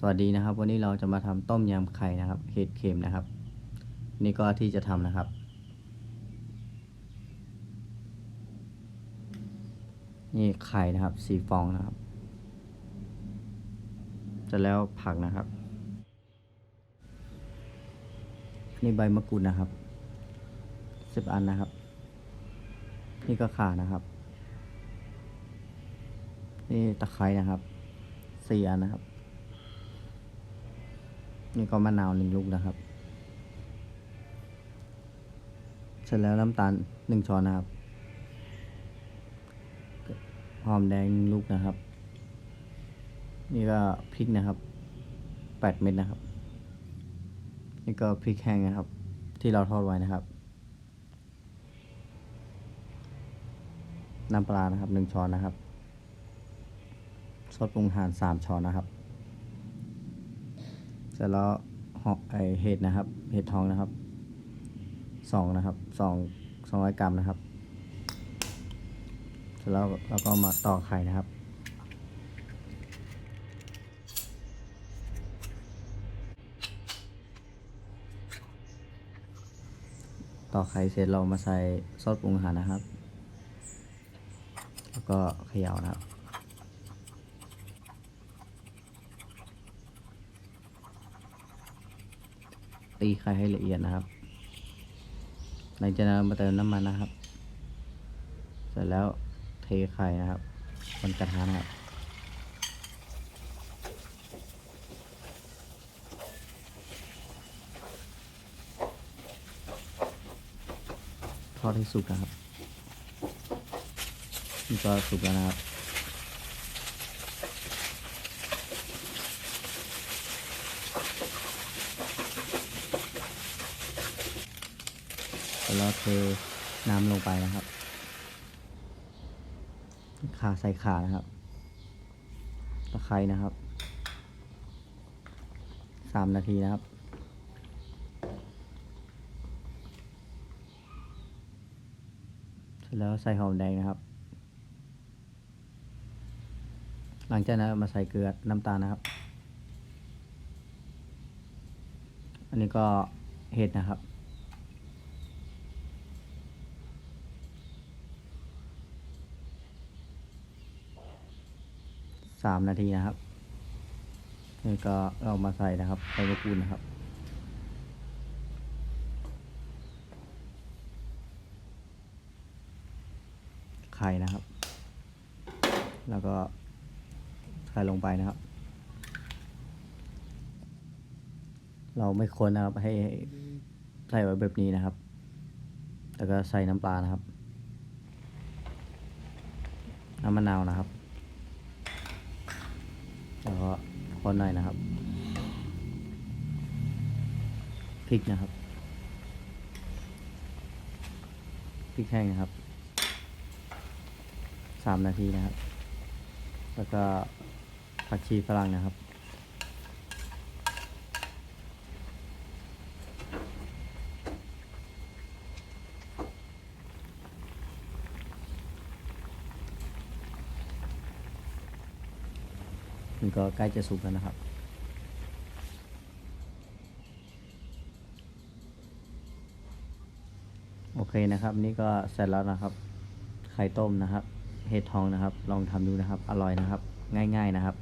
สวัสดีนะครับ วันนี้เราจะมาทำต้มยำไข่นะครับเห็ดเค็มนะครับ นี่ก็ที่จะทำนะครับ นี่ไข่นะครับสีฟองนะครับเสร็จแล้วผักนะครับ นี่ใบมะกรูดนะครับสิบอันนะครับ นี่ก็ข่านะครับ นี่ตะไคร้นะครับสี่อันนะครับ นี่ก็มะนาวหนึ่งลูกนะครับ เสร็จแล้วน้ำตาลหนึ่งช้อนนะครับ หอมแดงหนึ่งลูกนะครับ นี่ก็พริกนะครับแปดเม็ดนะครับ นี่ก็พริกแห้งนะครับ ที่เราทอดไว้นะครับ น้ำปลานะครับหนึ่งช้อนนะครับซอสปรุงอาหารสามช้อนนะครับ เสร็จแล้วห่อไอเห็ดนะครับ เห็ดทองนะครับสองนะครับสองสองร้อยกรัมนะครับ เสร็จแล้วเราก็มาต่อกไข่นะครับต่อกไข่เสร็จเรามาใส่ซอสปรุงอาหารนะครับ แล้วก็เขย่านะครับ ตีไข่ให้ละเอียดนะครับ หลังจากนั้นมาเติมน้ำมันนะครับ เสร็จแล้วเทไข่นะครับบนกระทะนะครับทอดให้สุกนะครับ นี่ก็สุกแล้วนะครับ แล้วเราเทน้ำลงไปนะครับ ขาใส่ขานะครับ ตะไคร้นะครับ สามนาทีนะครับแล้วใส่หอมแดงนะครับ หลังจากนั้นมาใส่เกลือน้ำตาลนะครับ อันนี้ก็เห็ดนะครับ สามนาทีนะครับนี่ก็เอามาใส่นะครับใส่มะกรูดนะครับ ไข่นะครับ แล้วก็ใส่ลงไปนะครับ เราไม่ควรนะครับให้ใส่ไว้แบบนี้นะครับ แล้วก็ใส่น้ำปลานะครับน้ำมะนาวนะครับ แล้วก็คนหน่อยนะครับพริกนะครับพริกแห้งนะครับสามนาทีนะครับ แล้วก็ผักชีฝรั่งนะครับ มันก็ใกล้จะสุกแล้วนะครับ โอเคนะครับ นี่ก็เสร็จแล้วนะครับ ไข่ต้มนะครับ เห็ดทองนะครับ ลองทำดูนะครับ อร่อยนะครับ ง่าย ๆนะครับ